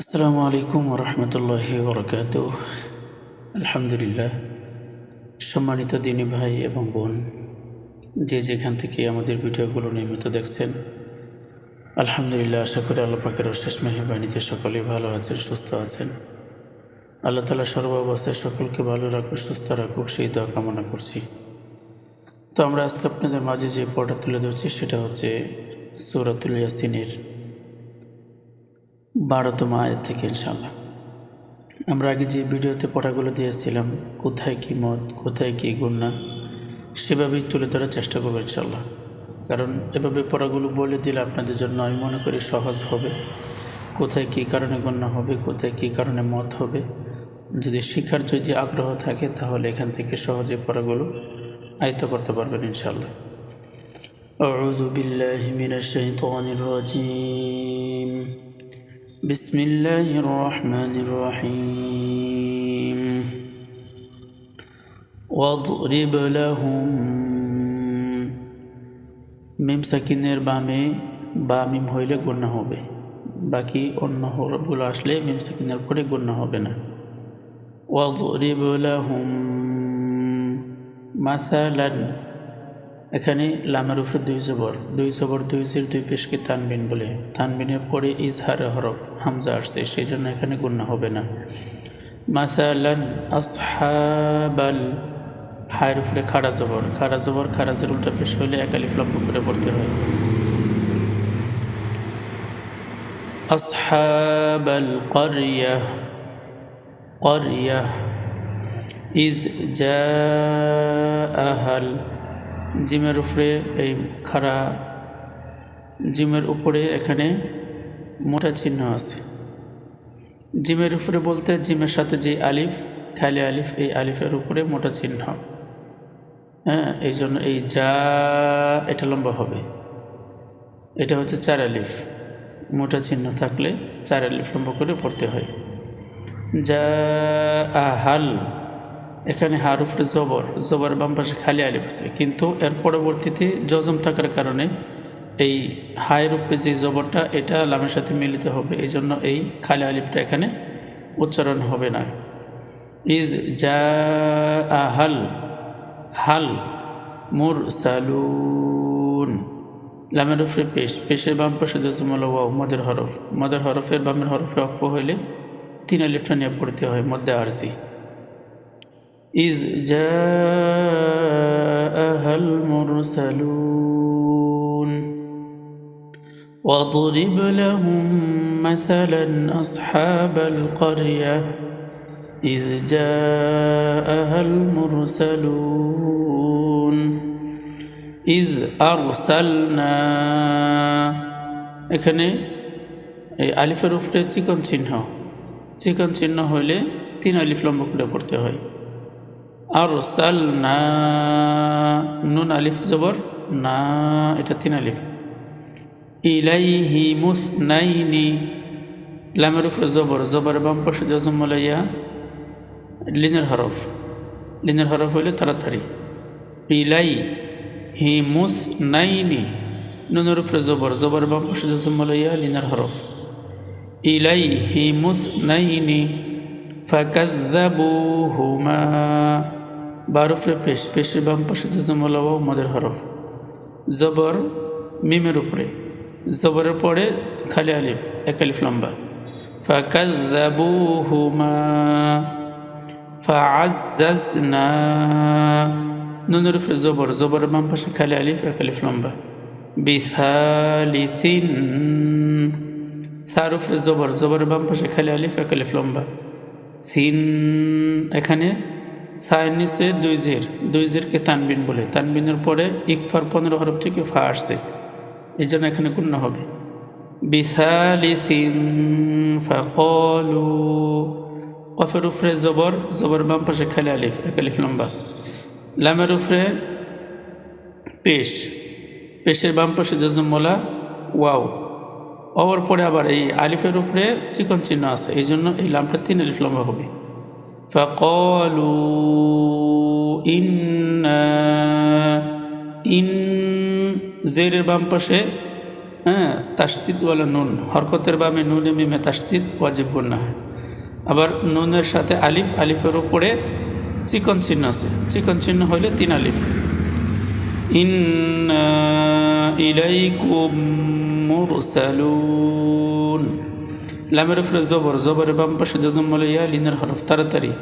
আসসালামু আলাইকুম রহমতুল্লাহি বরকাত আলহামদুলিল্লাহ। সম্মানিত দিনী ভাই এবং বোন, যে যেখান থেকে আমাদের ভিডিওগুলো নিয়মিত দেখছেন, আলহামদুলিল্লাহ আশা করি আল্লাহ পাকের অশেষ মেহরবানিতে সকলেই ভালো আছেন, সুস্থ আছেন। আল্লাহ তালা সর্ব অবস্থায় সকলকে ভালো রাখুক, সুস্থ রাখুক, সেই দোয়া কামনা করছি। তো আমরা আজকে আপনাদের মাঝে যে পড়া তুলে ধরছি, সেটা হচ্ছে সৌরাতুল ইয়াসিনের বারোতম আয়ের থেকে ইনশাল্লাহ আমরা আগে যে ভিডিওতে পড়াগুলো দিয়েছিলাম কোথায় কী মত কোথায় কী গুণনা সেভাবেই তুলে ধরার চেষ্টা করবো ইনশাল্লাহ কারণ এভাবে পড়াগুলো বলে দিলে আপনাদের জন্য আমি মনে করি সহজ হবে কোথায় কী কারণে গণ্য হবে কোথায় কী কারণে মত হবে যদি শিক্ষার যদি আগ্রহ থাকে তাহলে এখান থেকে সহজে পড়াগুলো আয়ত্ত করতে পারবেন ইনশাল্লাহ أعوذ بالله من الشيطان الرجيم بسم الله الرحمن الرحيم واضرب لهم মিম সাকিনের বামে বা মিম হইলে গণ্য হবে বাকি অন্য হরফগুলো আসলে মিম সাকিনের পরে গণ্য হবে না واضرب لهم مثلا এখানে লামের উপরে দুই জবর দুই জবর দুই জির দুই পেশকে তানবিন বলে তানবিনের পরে ইজহার হরফ হামজা আসছে সেই জন্য এখানে গুণা হবে না। মাসালান আসহাবাল হায়ের উপরে খাড়া জবর। খাড়া জবর খারাজের উল্টা পেশ হইলে একালিফ লম্ব করে পড়তে হয়। আসহাবাল করিয়া করিয়া ইজ জা আহাল জিমের উপরে এই খাড়া, জিমের উপরে এখানে মোটা চিহ্ন আছে। জিমের উপরে বলতে জিমের সাথে যে আলিফ, খালি আলিফ, এই আলিফের উপরে মোটা চিহ্ন হ্যাঁ এই জন্য এই যা, এটা লম্বা হবে। এটা হচ্ছে চার আলিফ। মোটা চিহ্ন থাকলে চার আলিফ লম্বা করে পড়তে হয়। যা আহাল এখানে হার উপরে জবর। জবর বাম পাশে খালি আলিফ আছে। কিন্তু এর পরবর্তীতে জজম থাকার কারণে এই হাই রূপে যে জবরটা, এটা লামের সাথে মিলিত হবে। এই জন্য এই খালি আলিফটা এখানে উচ্চারণ হবে না। ইদ যা আহাল হাল মুর সালুন লামের উপরে পেশ, পেশের বাম পাশে জসমল ওয়াও, মদের হরফ। মদের হরফের বামের হরফে অক্ষ হইলে তিন আলিফটা নিয়ে পড়তে হয়, মধ্যে আরজি। ইদ যা আহাল মুর সালুন واضرب لهم مثلا أصحاب القرية إذ جاءها المرسلون إذ أرسلنا এখানে এই আলিফের উপরে চিকন চিহ্ন। চিকন চিহ্ন হলে তিন আলিফ লম্ব করে পড়তে হয়। আর সাল না নুন আলিফ জবর, না, এটা তিন আলিফ। ইলাইহি মুসনাইনি। লামের উপরে জবর জবর বাম পাশে জজমলাইয়া লিনের হরফ। লিনের হরফ হইলে তাড়াতাড়ি। ইলাই হি মুস নাইনি নুনের উপরে জবর জবর বাম পাশে জজমলাইয়া লিনের হরফ। ইলাই হি মুস নাইনি ফাকাদ্দাবুহুমা বারুফরে পেশ, পেশের বাম পাশে জমলাও মদের হরফ। জবর, মিমের উপরে। জবরের পরে খালি আলিফ এক আলিফ লম্বা ফাকাদ্দাবুহুমা ফাআজ্জাজনা নুনের জবর জবর বাম পাশে খালি আলিফ এক আলিফ লম্বা বিসালিথিন সার উপরে জবর জবর বাম পাশে খালি আলিফ এক আলিফ লম্বা থিন এখানে সায়ের নিচে দুই জের দুই জেরকে তানবিন বলে। তানবিনের পরে ইকফার পনেরো হরফ থেকে ফা আসছে। এই জন্য এখানে গুণ্য হবে। বিসালিসিন ফাকলু। কফের উফরে জবর জবর বাম পাশে খালি আলিফ, এক আলিফ লম্বা। লামের উফরে পেশ, পেশের বাম পাশে জজমলা ওয়াও। ওর পরে আবার এই আলিফের উপরে চিকন চিহ্ন আছে, এই জন্য এই লামটা তিন আলিফ লম্বা হবে। ফাকলু, ইন্না ইন্না জেরের বাম পাশে হ্যাঁ তাস্তিদ ওয়ালা নুন। হরকতের বামে নুনে মিমে তাস্তিদ ওয়াজিব গুন্না আবার নুনের সাথে আলিফ, আলিফের উপরে চিকন চিহ্ন আছে। চিকন চিহ্ন হইলে তিন আলিফ। ইন্না ইলাইকুম মুরসালুন। লামের উপরে জবর, জবরের বাম পাশে জজম ইয়া লিনের হরফ, তাড়াতাড়ি।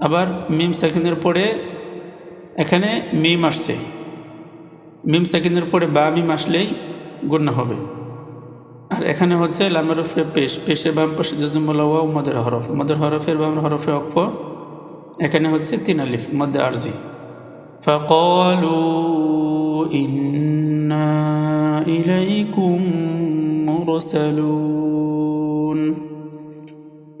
আবার মিম সেকেন্ডের পরে এখানে মিম আসছে। মিম সেকেন্ডের পরে বা মিম আসলেই গুণা হবে আর এখানে হচ্ছে লামের উপরে পেশ পেশের বাম পাশে জজম বলা ওয়া মদের হরফ মদের হরফের বাম হরফে অক্ফ এখানে হচ্ছে তিন আলিফ মধ্যে আরজি فقالوا إنا إليكم مرسلون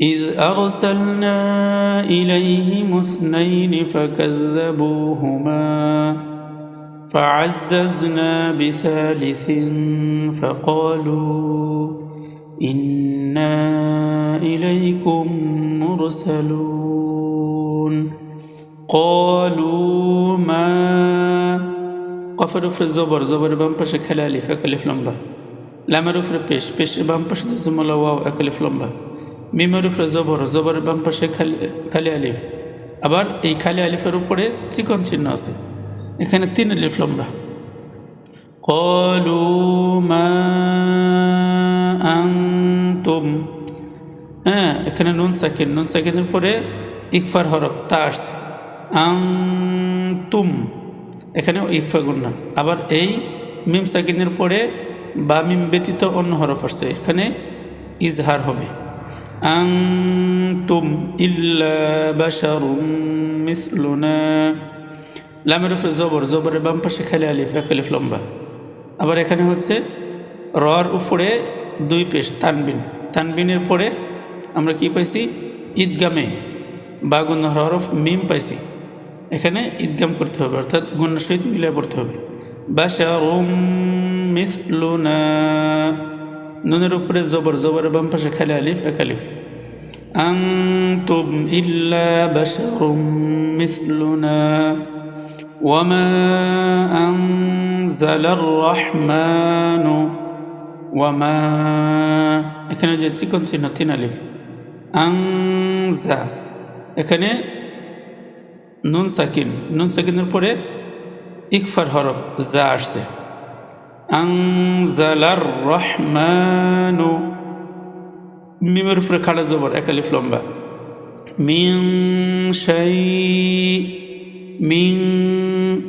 إذ أرسلنا إليهم اثنين فكذبوهما فعززنا بثالث فقالوا إنا إليكم مرسلون قالوا ما কফের উপরে জবর জবরের বাম পাশে খেলে আলিফ এক আলিফ লম্বা লামের উপরে পেশ পেশের বাম পাশে জমলা ওয়াও এক আলিফ লম্বা মিমের উপরে জবর জবরের বাম পাশে খালি খালি আলিফ আবার এই খালি আলিফের উপরে চিকন চিহ্ন আছে এখানে তিন লিফ লম্বা। কলু তুম হ্যাঁ এখানে নুন সাকিন। নুন সাকিনের পরে ইকফার হরফ তাস আং তুম এখানেও ইকফা গুন্না আবার এই মিম সাকিনের পরে বা মিম ব্যতীত অন্য হরফ আসছে। এখানে ইজহার হবে। আং তুম ইল্লা বাশারুম মিসলুনা। লামের উপরে জবর, জবরের বাম পাশে খালি আলিফ, এক আলিফ লম্বা। আবার এখানে হচ্ছে রর উপরে দুই পেশ, তানবিন। তানবিনের পরে আমরা কি পাইছি? ঈদগামে। বা গুণ হরফ মিম পাইছি। এখানে ঈদগাম করতে হবে, অর্থাৎ গুণের সহিত মিলে পড়তে হবে। বাসা ওম মিস লুনা নুনের উপরে জবর জবর বাম পাশে খালি আলিফ, এক আলিফ। আং তুম ইল্লা বাসা ওম মিস লুনা وما أنزل الرحمن وما এখানে যে চিকন চিহ্ন তিন আলিফ আংজা এখানে নুন সাকিন নুন সাকিনের পরে ইকফার হরফ যা আসছে আংজালার রহমানু মিমের উপরে খাড়া জবর একালিফ লম্বা মিং শাই মিং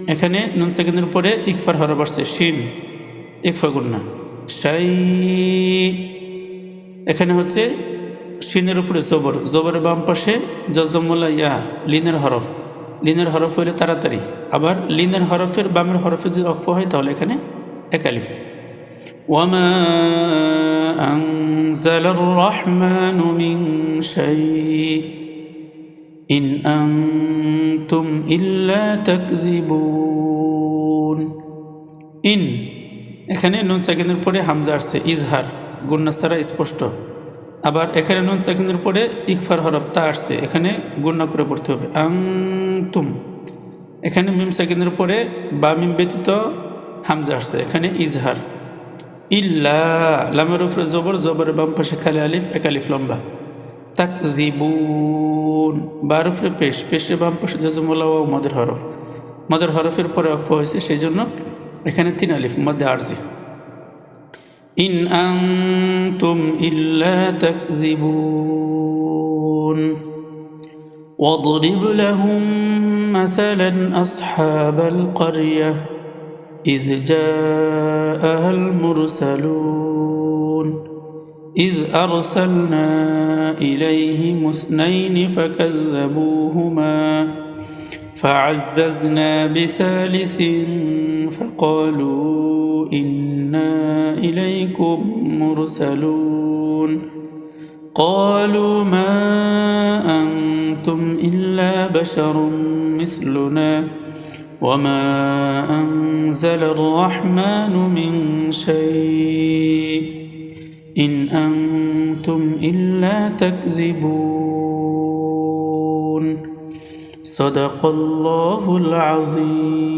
এখানে নুন সেকেন্ডের পরে ইকফার হরফ আসছে শিন ইকফা গুন্না শাই এখানে হচ্ছে শিনের উপরে জবর জবরের বাম পাশে জজমুল্লা ইয়া লিনের হরফ লিনের হরফ হইলে তাড়াতাড়ি আবার লিনের হরফের বামের হরফের যদি অক্ষ হয় তাহলে এখানে একালিফ ওয়ামা أنزل الرحمن من شيء ইন আনতুম ইল্লা তাকযিবুন ইন এখানে নুন সেকেন্ডের পরে হামজা আসছে, ইজহার গুন্নাসারা স্পষ্ট। আবার এখানে নুন সেকেন্ডের পরে ইকফার হরফ তা আসছে, এখানে গুন্না করে পড়তে হবে। আং তুম এখানে মিম সেকেন্ডের পরে বা মিম ব্যতীত হামজা আসছে, এখানে ইজহার। ইল্লা, লামের উপরে জবর, জবরের বাম পাশে আলিফ, এক আলিফ লম্বা। তাক কুন বার পেশ, পেশের বাম পাশে জজমলা ও মদের হরফ। মদের হরফের পরে অফ হয়েছে সেই জন্য এখানে তিন আলিফ মধ্যে আরজি। ইন আং তুম ইল্লা তাকযিবুন। واضرب لهم مثلا أصحاب القرية إذ جاءها إذ أرسلنا إليهم اثنين فكذبوهما فعززنا بثالث فقالوا إنا إليكم مرسلون قالوا ما أنتم إلا بشر مثلنا وما أنزل الرحمن من شيء إن أنتم إلا تكذبون. صدق الله العظيم.